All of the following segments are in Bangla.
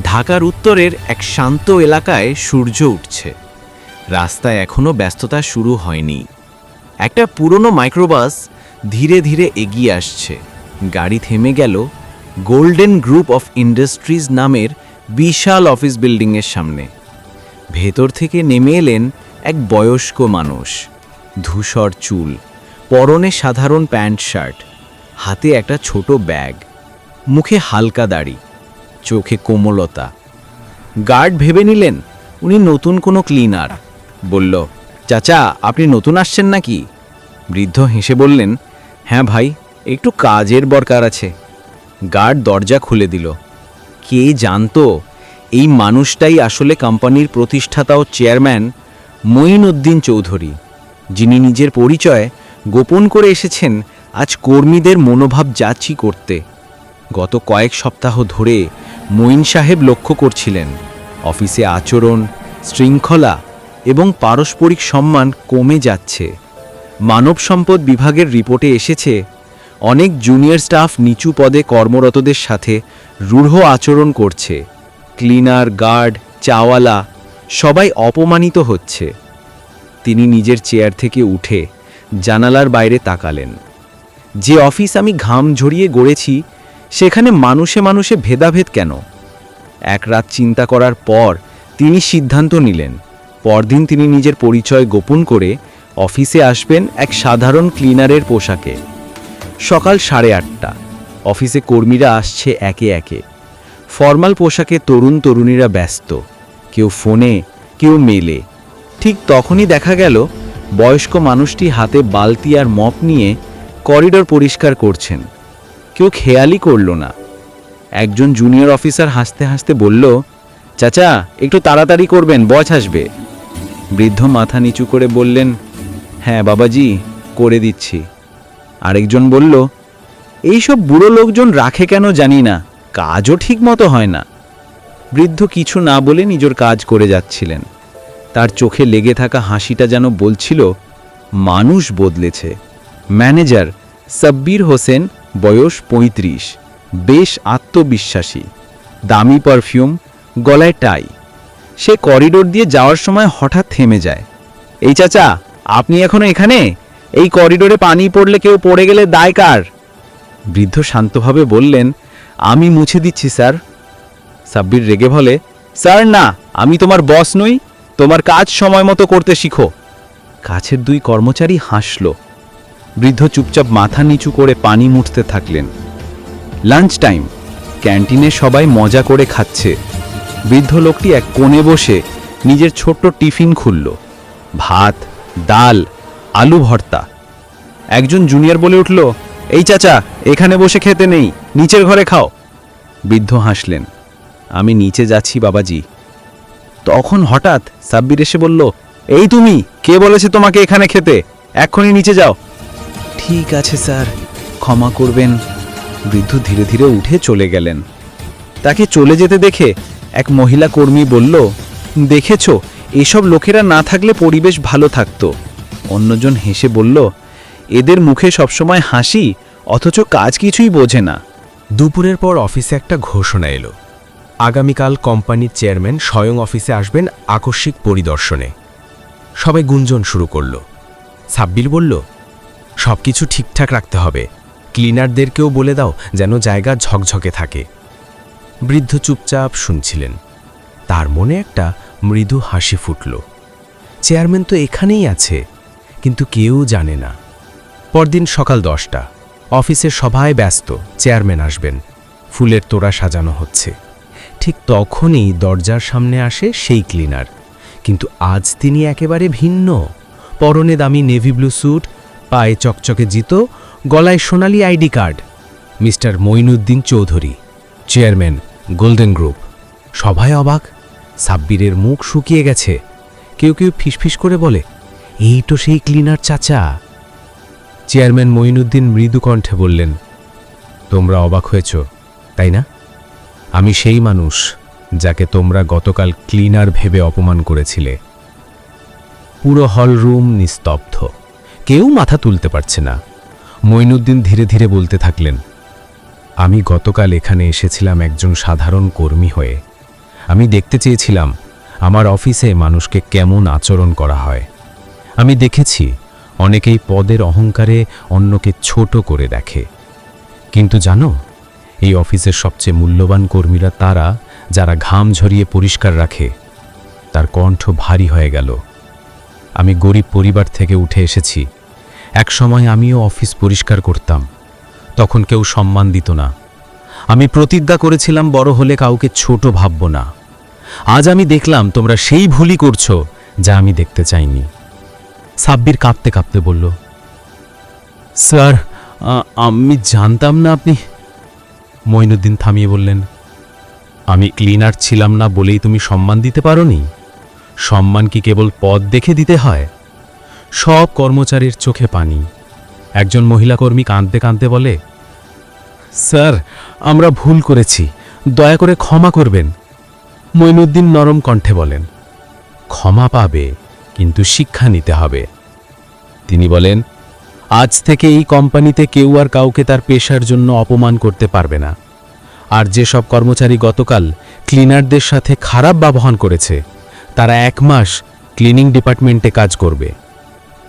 ঢাকার উত্তরের এক শান্ত এলাকায় সূর্য উঠছে। রাস্তায় এখনও ব্যস্ততা শুরু হয়নি। একটা পুরনো মাইক্রোবাস ধীরে ধীরে এগিয়ে আসছে। গাড়ি থেমে গেল গোল্ডেন গ্রুপ অফ ইন্ডাস্ট্রিজ নামের বিশাল অফিস বিল্ডিংয়ের সামনে। ভেতর থেকে নেমে এলেন এক বয়স্ক মানুষ। ধূসর চুল, পরনে সাধারণ প্যান্ট শার্ট, হাতে একটা ছোট ব্যাগ, মুখে হালকা দাড়ি। চোখে কোমলতা। গার্ড ভেবে নিলেন, উনি নতুন কোনো ক্লিনার। বলল, চাচা, আপনি নতুন আসছেন নাকি? বৃদ্ধ হেসে বললেন হ্যাঁ ভাই, একটু কাজের দরকার আছে। গার্ড দরজা খুলে দিল। কে জানতো, এই মানুষটাই আসলে কোম্পানির প্রতিষ্ঠাতা ও চেয়ারম্যান মঈনুদ্দিন চৌধুরী, যিনি নিজের পরিচয় গোপন করে এসেছেন আজ কর্মীদের মনোভাব যাচি করতে। গত কয়েক সপ্তাহ ধরে মঈন সাহেব লক্ষ্য করছিলেন। অফিসে আচরণ, শৃঙ্খলা এবং পারস্পরিক সম্মান কমে যাচ্ছে। মানব সম্পদ বিভাগের রিপোর্টে এসেছে, অনেক জুনিয়র স্টাফ নিচু পদে কর্মরতদের সাথে রূঢ় আচরণ করছে। ক্লিনার, গার্ড, চাওয়ালা সবাই অপমানিত হচ্ছে। তিনি নিজের চেয়ার থেকে উঠে জানালার বাইরে তাকালেন। যে অফিস আমি ঘাম ঝরিয়ে গড়েছি সেখানে মানুষে মানুষে ভেদাভেদ কেন? এক রাত চিন্তা করার পর তিনি সিদ্ধান্ত নিলেন। পরদিন তিনি নিজের পরিচয় গোপন করে অফিসে আসবেন এক সাধারণ ক্লিনারের পোশাকে। সকাল সাড়ে আটটা। অফিসে কর্মীরা আসছে একে একে। ফর্মাল পোশাকে তরুণ তরুণীরা ব্যস্ত। কেউ ফোনে, কেউ মেলে। ঠিক তখনই দেখা গেল, বয়স্ক মানুষটি হাতে বালতি আর মপ নিয়ে করিডোর পরিষ্কার করছেন। কেউ খেয়ালই করল না। একজন জুনিয়র অফিসার হাসতে হাসতে বলল, চাচা, একটু তাড়াতাড়ি করবেন বচ আসবে। বৃদ্ধ মাথা নিচু করে বললেন হ্যাঁ বাবাজি, করে দিচ্ছি। আরেকজন বলল, এইসব বুড়ো লোকজন রাখে কেন জানি না, কাজও ঠিক মতো হয় না। বৃদ্ধ কিছু না বলে নিজের কাজ করে যাচ্ছিলেন। তার চোখে লেগে থাকা হাসিটা যেন বলছিল, মানুষ বদলেছে। ম্যানেজার সাব্বির হোসেন বয়স ৩৫ বেশ আত্মবিশ্বাসী, দামি পারফিউম, গলায় টাই। সে করিডোর দিয়ে যাওয়ার সময় হঠাৎ থেমে যায়। এই চাচা, আপনি এখনও এখানে? এই করিডোরে পানি পড়লে কেউ পড়ে গেলে দায় কার? বৃদ্ধ শান্তভাবে বললেন, আমি মুছে দিচ্ছি, স্যার। সাব্বির রেগে বলে, স্যার, না, আমি তোমার বস নই, তোমার কাজ সময় মতো করতে শিখো। কাছের দুই কর্মচারী হাসল। বৃদ্ধ চুপচাপ মাথা নিচু করে পানি মুছতে থাকলেন। Lunch time. ক্যান্টিনে সবাই মজা করে খাচ্ছে। বৃদ্ধ লোকটি এক কোণে বসে নিজের ছোট্ট টিফিন খুলল। ভাত, ডাল, আলু ভর্তা। একজন জুনিয়র বলে উঠল, এই চাচা, এখানে বসে খেতে নেই, নিচের ঘরে খাও। বৃদ্ধ হাসলেন, আমি নিচে যাচ্ছি, বাবাজি। তখন হঠাৎ সাব্বির এসে বলল, এই তুমি, কে বলেছে তোমাকে এখানে খেতে? এক্ষুনি নিচে যাও। ঠিক আছে, স্যার। ক্ষমা করবেন। বৃদ্ধ ধীরে ধীরে উঠে চলে গেলেন। তাকে চলে যেতে দেখে এক মহিলা কর্মী বলল, দেখেছ, এসব লোকেরা না থাকলে পরিবেশ ভালো থাকতো। অন্যজন হেসে বলল, এদের মুখে সবসময় হাসি, অথচ কাজ কিছুই বোঝে না। দুপুরের পর অফিসে একটা ঘোষণা এলো। আগামীকাল কোম্পানির চেয়ারম্যান স্বয়ং অফিসে আসবেন আকস্মিক পরিদর্শনে। সবাই গুঞ্জন শুরু করল। সাব্বির বলল সব কিছু ঠিকঠাক রাখতে হবে। ক্লিনারদেরকেও বলে দাও যেন জায়গা ঝকঝকে থাকে। বৃদ্ধ চুপচাপ শুনছিলেন। তার মনে একটা মৃদু হাসি ফুটল। চেয়ারম্যান তো এখানেই আছে, কিন্তু কেউ জানে না। পরদিন সকাল দশটা অফিসের সবাই ব্যস্ত, চেয়ারম্যান আসবেন, ফুলের তোড়া সাজানো হচ্ছে। ঠিক তখনই দরজার সামনে আসে সেই ক্লিনার, কিন্তু আজ তিনি একেবারে ভিন্ন। পরনে দামি নেভি ব্লু স্যুট পায়ে চকচকে জিতো, গলায় সোনালি ID card. Mister Moinuddin Chowdhury, chairman golden group. সভায় অবাক, সাব্বিরের মুখ শুকিয়ে গেছে। কেউ কেউ ফিসফিস করে বলে, এই তো সেই ক্লিনার চাচা। চেয়ারম্যান মঈনুদ্দিন মৃদু কণ্ঠে বললেন, তোমরা অবাক হয়েছ, তাই না? আমি সেই মানুষ যাকে তোমরা গতকাল ক্লিনার ভেবে অপমান করেছিলে। পুরো হল রুম নিস্তব্ধ। কেউ মাথা তুলতে পারছে না। মঈনুদ্দিন ধীরে ধীরে বলতে থাকলেন, আমি গতকাল এখানে এসেছিলাম একজন সাধারণ কর্মী হয়ে। আমি দেখতে চেয়েছিলাম আমার অফিসে মানুষকে কেমন আচরণ করা হয়। আমি দেখেছি অনেকেই পদের অহংকারে অন্যকে ছোট করে দেখে। কিন্তু জানো, এই অফিসের সবচেয়ে মূল্যবান কর্মীরা তারা যারা ঘাম ঝরিয়ে পরিষ্কার রাখে, তার কণ্ঠ ভারী হয়ে গেল। আমি গরিব পরিবার থেকে উঠে এসেছি। এক সময় আমিও অফিস পরিষ্কার করতাম। তখন কেউ সম্মান দিত না। আমি প্রতিজ্ঞা করেছিলাম, বড় হলে কাউকে ছোট ভাবব না। আজ আমি দেখলাম, তোমরা সেই ভুলই করছ যা আমি দেখতে চাইনি। সাব্বির কাঁপতে কাঁপতে বলল, স্যার আমি জানতাম না আপনি মইনুদ্দিন থামিয়ে বললেন, আমি ক্লিনার ছিলাম না বলেই তুমি সম্মান দিতে পারোনি? সম্মান কি কেবল পদ দেখে দিতে হয়? সব কর্মচারীর চোখে পানি। একজন মহিলা কর্মী কাঁদতে কাঁদতে বলে, স্যার, আমরা ভুল করেছি। দয়া করে ক্ষমা করবেন। মঈনুদ্দিন নরম কণ্ঠে বলেন, ক্ষমা পাবে, কিন্তু শিক্ষা নিতে হবে। তিনি বলেন, আজ থেকে এই কোম্পানিতে কেউ আর কাউকে তার পেশার জন্য অপমান করতে পারবে না। আর যেসব কর্মচারী গতকাল ক্লিনারদের সাথে খারাপ ব্যবহার করেছে তারা এক মাস ক্লিনিং ডিপার্টমেন্টে কাজ করবে।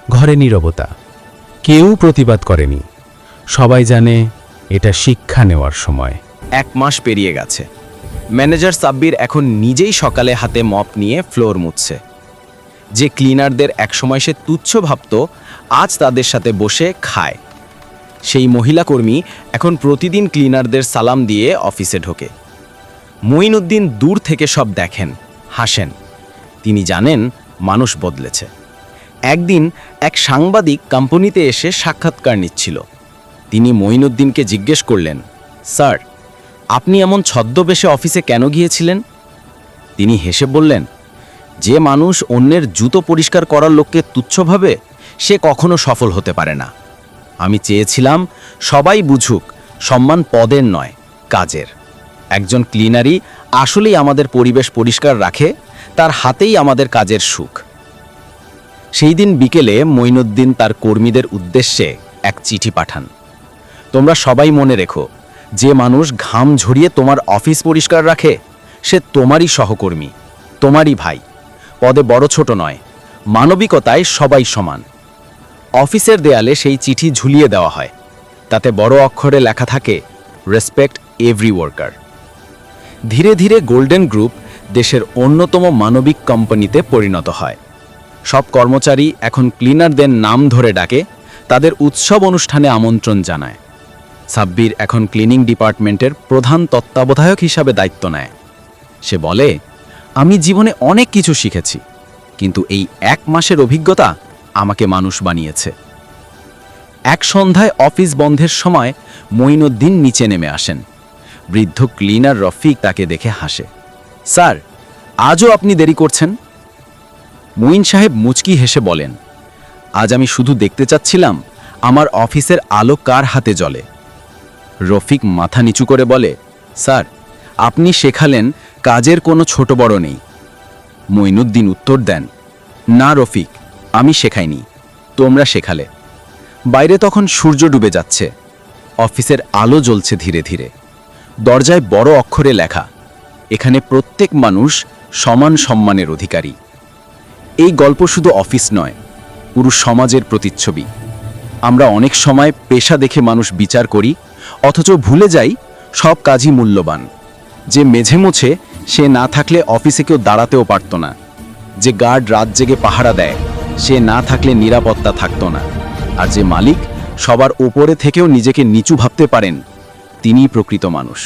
ঘরে নীরবতা। কেউ প্রতিবাদ করেনি। সবাই জানে এটা শিক্ষা নেওয়ার সময়। এক মাস পেরিয়ে গেছে। ম্যানেজার সাব্বির এখন নিজেই সকালে হাতে মপ নিয়ে ফ্লোর মুছছে। যে ক্লিনারদের একসময় সে তুচ্ছ ভাবত, আজ তাদের সাথে বসে খায়। সেই মহিলা কর্মী এখন প্রতিদিন ক্লিনারদের সালাম দিয়ে অফিসে ঢোকে। মঈনুদ্দিন দূর থেকে সব দেখেন, হাসেন। তিনি জানেন মানুষ বদলেছে। একদিন এক সাংবাদিক কোম্পানিতে এসে সাক্ষাৎকার নিচ্ছিল। তিনি মঈনুদ্দিনকে জিজ্ঞেস করলেন, স্যার, আপনি এমন ছদ্মবেশে অফিসে কেন গিয়েছিলেন? তিনি হেসে বললেন, যে মানুষ অন্যের জুতো পরিষ্কার করার লোককে তুচ্ছ ভাবে, সে কখনো সফল হতে পারে না। আমি চেয়েছিলাম সবাই বুঝুক, সম্মান পদের নয়, কাজের। একজন ক্লিনারই আসলেই আমাদের পরিবেশ পরিষ্কার রাখে তার হাতেই আমাদের কাজের সুখ। সেই দিন বিকেলে মঈনুদ্দিন তার কর্মীদের উদ্দেশ্যে এক চিঠি পাঠান। তোমরা সবাই মনে রেখো, যে মানুষ ঘাম ঝরিয়ে তোমার অফিস পরিষ্কার রাখে, সে তোমারই সহকর্মী, তোমারই ভাই। পদে বড় ছোট নয়, মানবিকতায় সবাই সমান। অফিসের দেয়ালে সেই চিঠি ঝুলিয়ে দেওয়া হয়। তাতে বড় অক্ষরে লেখা থাকে রেসপেক্ট এভরি ওয়ার্কার ধীরে ধীরে গোল্ডেন গ্রুপ দেশের অন্যতম মানবিক কোম্পানিতে পরিণত হয়। সব কর্মচারী এখন ক্লিনারদের নাম ধরে ডাকে, তাদের উৎসব অনুষ্ঠানে আমন্ত্রণ জানায়। সাব্বির এখন ক্লিনিং ডিপার্টমেন্টের প্রধান তত্ত্বাবধায়ক হিসাবে দায়িত্ব নেয়। সে বলে, আমি জীবনে অনেক কিছু শিখেছি, কিন্তু এই এক মাসের অভিজ্ঞতা আমাকে মানুষ বানিয়েছে। এক সন্ধ্যায় অফিস বন্ধের সময় মঈনুদ্দিন নিচে নেমে আসেন। বৃদ্ধ ক্লিনার রফিক তাকে দেখে হাসে। স্যার, আজও আপনি দেরি করছেন? মুইন সাহেব মুচকি হেসে বলেন, আজ আমি শুধু দেখতে চাচ্ছিলাম আমার অফিসের আলো কার হাতে জ্বলে? রফিক মাথা নিচু করে বলে, স্যার, আপনি শেখালেন কাজের কোনো ছোট বড় নেই। মইনুদ্দিন উত্তর দেন, না রফিক, আমি শেখাইনি, তোমরা শেখালে। বাইরে তখন সূর্য ডুবে যাচ্ছে, অফিসের আলো জ্বলছে ধীরে ধীরে। দরজায় বড় অক্ষরে লেখা এখানে প্রত্যেক মানুষ সমান সম্মানের অধিকারী। এই গল্প শুধু অফিস নয়, পুরো সমাজের প্রতিচ্ছবি। আমরা অনেক সময় পেশা দেখে মানুষ বিচার করি, অথচ ভুলে যাই সব কাজই মূল্যবান। যে মেঝে মুছে সে না থাকলে অফিসে কেউ দাঁড়াতেও পারত না। যে গার্ড রাত জেগে পাহারা দেয়, সে না থাকলে নিরাপত্তা থাকতো না। আর যে মালিক সবার ওপরে থেকেও নিজেকে নিচু ভাবতে পারেন, তিনিই প্রকৃত মানুষ।